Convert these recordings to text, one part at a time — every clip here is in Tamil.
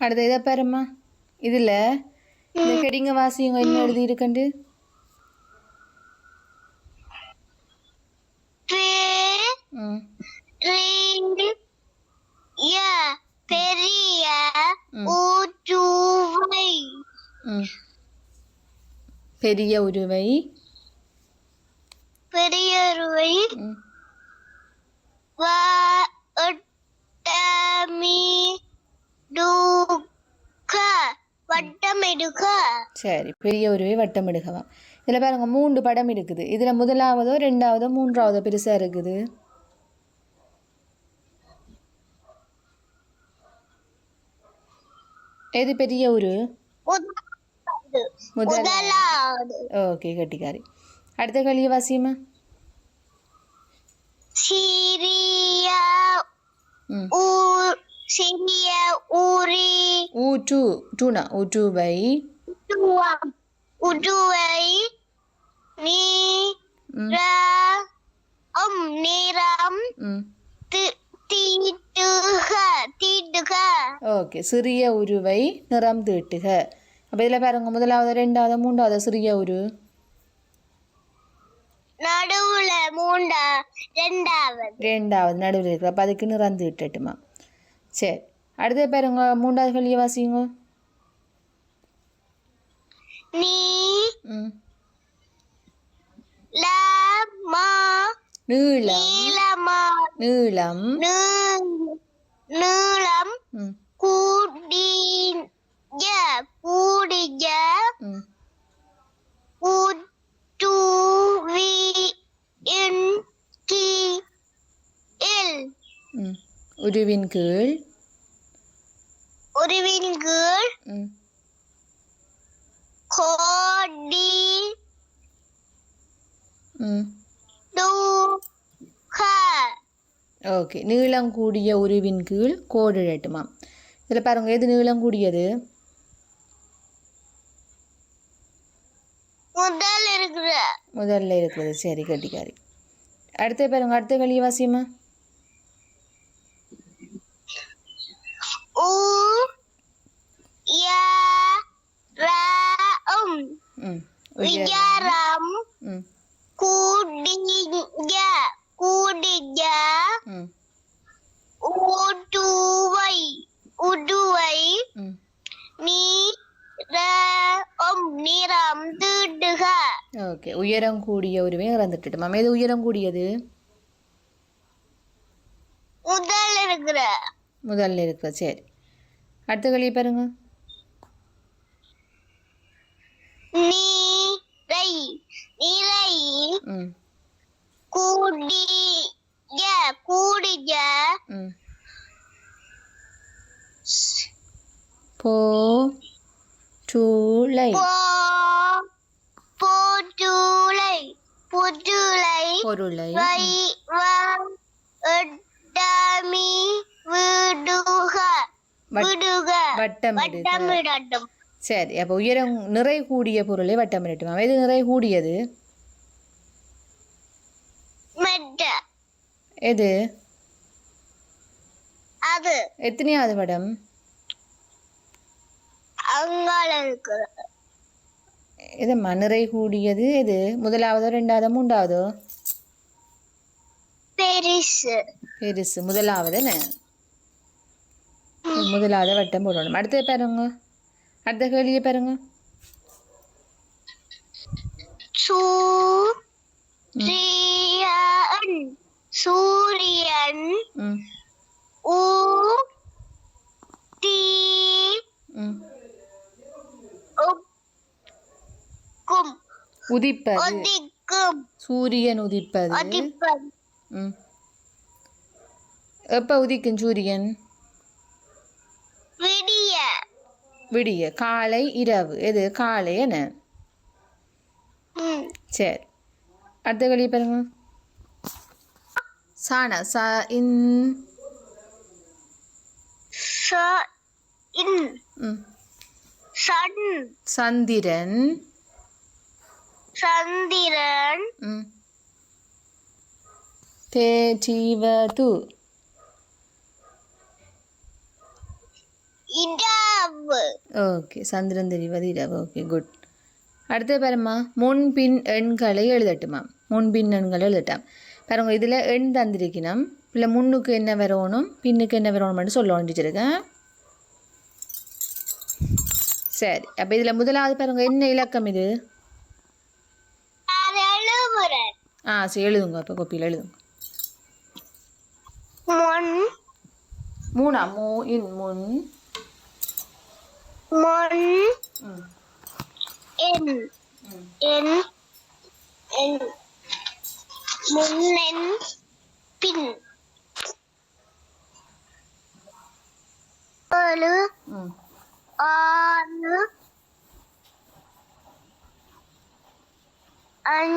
அடுத்த இதை பாரும்மா. இதில் இந்த கெடிங்க வாசிங்க என்ன எழுதி இருக்கண்டு. பெரிய பெரிய ம். ஊற்றுவை ம். பெரிய உருவை. பெரியருவை ம். வட்டமிடுக சரி பெரிய உருவை வட்டமிடுகவாம் இதில் பாருங்க மூன்று படம் இருக்குது. இதில் முதலாவதோ ரெண்டாவதோ மூன்றாவதோ பெருசாக இருக்குது. எது பெரிய உரு? முதலாவது. முதல் முதலாவது. ஓகே கட்டிக்காரி. அடுத்த கழிய வாசியம்மா சிறிய சிறிய ஊரி ஊற்று டூனா உடுவை நீ ம் அம் நிறம் தீட்டுக தீட்டுக ஓகே சிறிய உருவை நிறம் தீட்டுக. அப்போ இதில் பாருங்க முதலாவது ரெண்டாவது மூன்றாவது சிறிய உரு. நடுவுல மூண்டா ரெண்டாவது. ரெண்டாவது நடுவில் இருக்கிற அப்போ அதுக்கு நிறம் தீட்டட்டுமா? சரி. அடுத்த பாருங்க மூன்றாவது கழிய வாசிங்க. நீளம். நீளமா நீளம். கூடிய கூடிய ம். ஊட்டுவி இன் கீ இல் ம். உருவின் கீழ். உருவின் கீழ். கோடி. ஓகே நீளம் கூடிய உருவின் கீழ் கோடு இடட்டுமா இதில் பாருங்க எது நீளம் கூடியது? முதல்ல இருக்கிறது. சரி கட்டிக்காரி அடுத்த பாருங்க அடுத்த கழிய வாசியம்மா ஊ ய ர உம் ம் உயரம் கூடிய கூடிய ம் ஊட்டுவை உடுவை நீரம் நிறம் தீட்டுக ஓகே உயரம் கூடிய உருவே இறந்துட்டுமா எது உயரம் கூடியது முதல் இருக்கிற முதல்ல இருக்கிறது சரி அடுத்த கழிய பாருங்க. நீரை ம். கூடிய கூடிய போ டூலை போ போட்டுலை புதுலை பொருளை. வட்டமிடட்டும். சரி அப்போ உயரம் நிறை கூடிய பொருளை வட்டமிடட்டுமா? எது நிறை கூடியது எது? அது. எத்தனையாவது படம் இது மணிறை கூடியது எது? முதலாவதோ ரெண்டாவதோ மூன்றாவதோ? பெரிசு. பெருசு. முதலாவது முதலாவது வட்டம் போடணும் அடுத்தது பாருங்க அடுத்த கேள்வியை பாருங்க சூரியன் சூரியன் ஊ தீ ம் உக்கும் உதிப்பது ஒதிக்கும் சூரியன் உதிப்பது எப்போ உதிக்கும் சூரியன் விடிய விடிய காலை இரவு. எது? காலை என்ன. சரி. அடுத்த கேள்வி பாருங்க. சாண சா இன். சந்திரன். சந்திரன். தேஜீவது இரவு. ஓகே சந்திரன் தெரிவது இரவு. ஓகே குட் அடுத்து பாரும்மா முன்பின் எண்களை எழுதட்டுமா? முன்பின் எண்களை எழுதட்டாம். பாருங்க இதில் எண் தந்திருக்கணும். இல்லை முன்னுக்கு என்ன வரணும் பின்னுக்கு என்ன வரணும்னு சொல்ல வேண்டிச்சிருக்கேன் சரி அப்போ இதில் முதலாவது பாருங்க என்ன இலக்கம் இது? ஆ சரி எழுதுங்க. அப்போ கோப்பியில் எழுதுங்க. முன். மூணா? மூ இன் முன். มนเอ็นเอ็นเอ็นมุนเน้นปิ่นเออหรือออนหรืออัน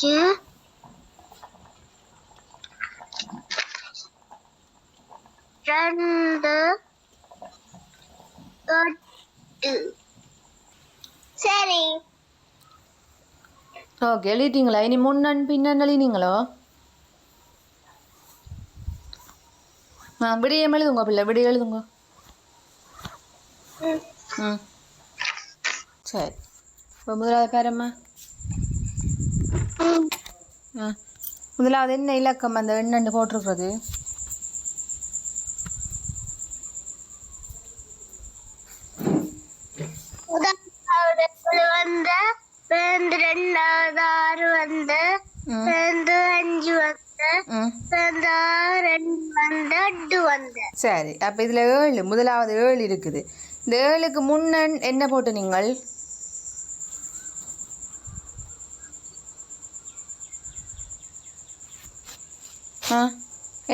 จื้อ Render. Good. சரி. ஓகே எழுதிட்டீங்களா? இனி முன்னன் பின்னன் எழுதினீங்களோ? ஆ விடியம் எழுதுங்க பிள்ளை விடிய எழுதுங்க. ம். சரி. இப்போ முதலாவது பேரம்மா. ஆ. முதலாவது என்ன இலக்கம் அந்த எண்ணண்டு போட்டிருக்கிறது முதலாவது வந்த பிறந்து ஆறு வந்து பிறந்து அஞ்சு வந்து பிறந்து ரெண்டு வந்து எட்டு வந்து. சரி அப்போ இதில் ஏழு முதலாவது ஏழு இருக்குது. இந்த ஏழுக்கு முன்னன் என்ன போட்டு நீங்கள்?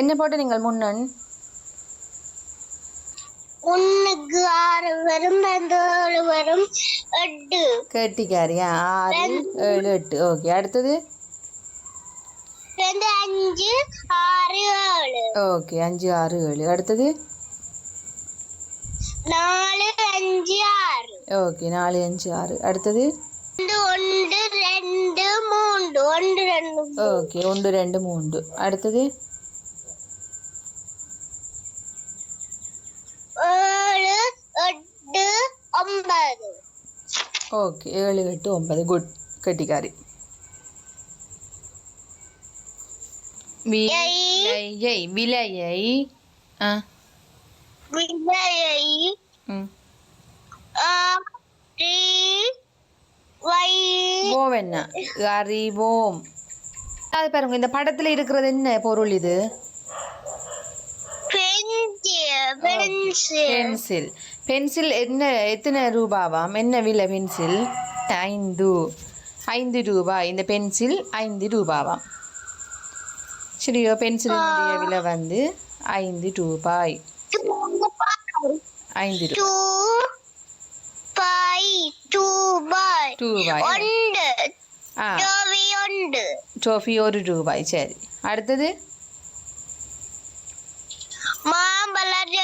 என்ன போட்டு நீங்கள் முன்னன் ஒண்ணுக்கு ஆறு வரும் பிறந்து ஏழு வரும். எட்டு. கெட்டிக்காரியா? ஆறு ஏழு எட்டு. ஓகே அடுத்தது? பிறந்து அஞ்சு ஆறு ஏழு. ஓகே அஞ்சு ஆறு ஏழு. அடுத்தது? நாலு அஞ்சு ஆறு. ஓகே நாலு அஞ்சு ஆறு. அடுத்தது? ரெண்டு ஒன்று ரெண்டு மூன்று. ஒன்று ரெண்டு. ஓகே ஒன்று ரெண்டு மூன்று. அடுத்தது ஏழு எட்டு ஒன்பது ஓகே ஏழு எட்டு ஒன்பது. குட் கெட்டிக்காரி. விலையை விலையை ஆ? விஜயை ம். ஆரி வை. ஓம் என்ன? அறிவோம். அது பாருங்க இந்த படத்தில் இருக்கிறது என்ன பொருள் இது? பென்சில். பென்சில் என்ன எத்தனை ரூபாவாம் என்ன விலை பென்சில்? ஐந்து. ஐந்து ரூபாய் இந்த பென்சில் ஐந்து ரூபாவாம் சரியோ பென்சிலினுடைய விலை வந்து ஐந்து ரூபாய். ஐந்து ரூபாய் ரூபாய். டோஃபி ஒரு ரூபாய். சரி. அடுத்தது?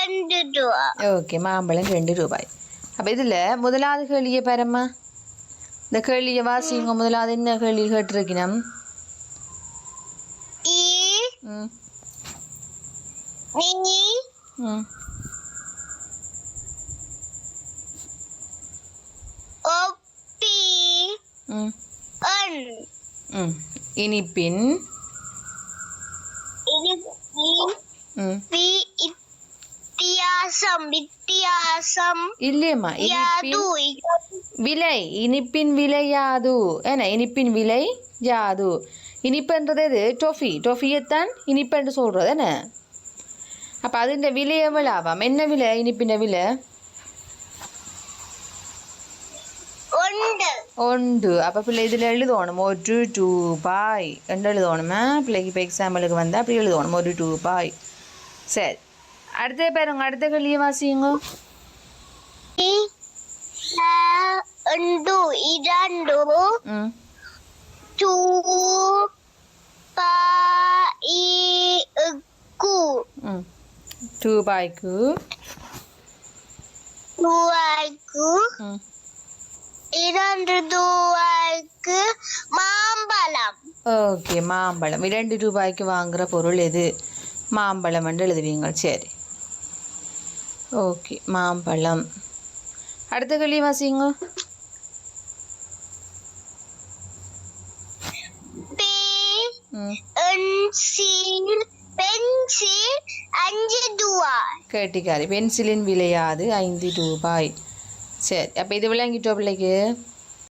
ரெண்டு ரூபா. ஓகே மாம்பழம் ரெண்டு ரூபாய். அப்போ இதில் முதலாவது கேள்வியை பாரம்மா. இந்த கேள்வியை வாசிங்க முதலாவது என்ன கேள்வி கேட்டிருக்கணும்? இனிப்பின் இது ம் வி வித்தியாசம் வித்தியாசம் இல்லையம்மா யாது இனிப்பின் விலை இனிப்பின் விலை யாது ஏன்னா இனிப்பின் விலை யாது இனிப்புன்றது எது டொஃபி டொஃபியைத்தான் இனிப்புன்னு சொல்கிறது என்ன அப்போ അതിൻ്റെ വില എവ്വളാവാം என்ன விலை இனிப்பின் விலை ஒன்று ഉണ്ട് അപ്പോൾ പിള്ളേ ഇതിൽ എഴുതണം ഒരു രൂപായ് എന്ന് എഴുതണമേ പിള്ളേക്ക് ഇപ്പോൾ എക്സാമ്പിൾക്ക് വന്നാൽ அப்படி எழுதணும் ஒரு ரூபாய் சரி அடுத்த பாருங்க அடுத்த கேள்வியை வாசியுங்க. ரெண்டு இரண்டு தூ பாய்க்கு தூ பாய்க்கு துவாய்க்கு இரண்டு துவாய்க்கு மாம்பழம். ஓகே மாம்பழம். இரண்டு ரூபாய்க்கு வாங்குற பொருள் எது? மாம்பழம் என்று எழுதுவீங்க. சரி. ஓகே மாம்பழம். அடுத்த கேள்வி வாசிங்க. கேட்டிக்காரி பென்சிலின் விலையாது ஐந்து ரூபாய். சரி அப்போ இது விளங்கிட்டோ பிள்ளைக்கு.